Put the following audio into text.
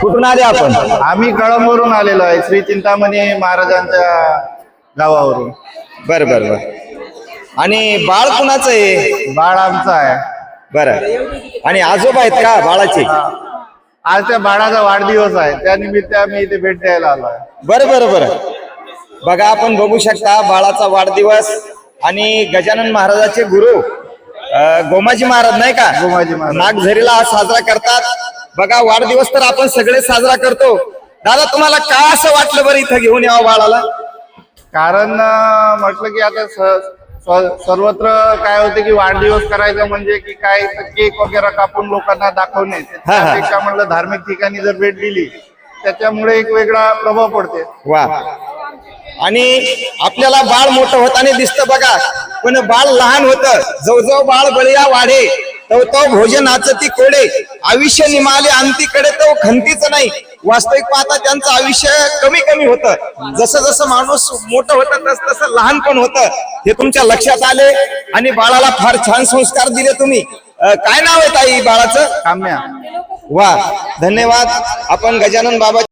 कुठून आले आपण? आम्ही कळंबवरून आलेलो आहे श्री चिंतामणी महाराजांच्या गावावरून. बर बर बर. आणि बाळ कुणाचं आहे? बाळ आमचा आहे. बर. आणि आजोबा आहेत का बाळाचे? आज त्या बाळाचा वाढदिवस आहे त्यानिमित्त आम्ही इथे भेट द्यायला आलो आहे. बर बर बर. बघा आपण बघू शकता बाळाचा वाढदिवस आणि गजानन महाराजाचे गुरु अं, गोमाजी महाराज नाही का? गोमाजी महाराज. नागझरीला हा साजरा करतात. बघा वाढदिवस तर आपण सगळे साजरा करतो. दादा तुम्हाला काय असं वाटलं बरं इथं घेऊन यावं बाळाला? कारण म्हटलं की आता स- सर्वत्र काय होते की वाढदिवस करायचा म्हणजे की काय केक वगैरे कापून लोकांना दाखवणे. हा, हा. त्यापेक्षा म्हटलं धार्मिक ठिकाणी जर भेट दिली त्याच्यामुळे एक वेगळा प्रभाव पडते वा. आणि आपल्याला बाळ मोठं होताना दिसतं बघा पण बाळ लहान होत. जवळजवळ बाळ बळीया वाढे. तो तो भोजनाचं ती कोडे. आयुष्य निमाले अंतीकडे तो खंतीच नाही. वास्तविक पाहता त्यांचं आयुष्य कमी कमी होतं. जसं जसं माणूस मोठं होतं तस तसं लहान पण होतं. हे तुमच्या लक्षात आले आणि बाळाला फार छान संस्कार दिले तुम्ही. काय नाव आहे ताई बाळाचं? काम्या. वा धन्यवाद. आपण गजानन बाबा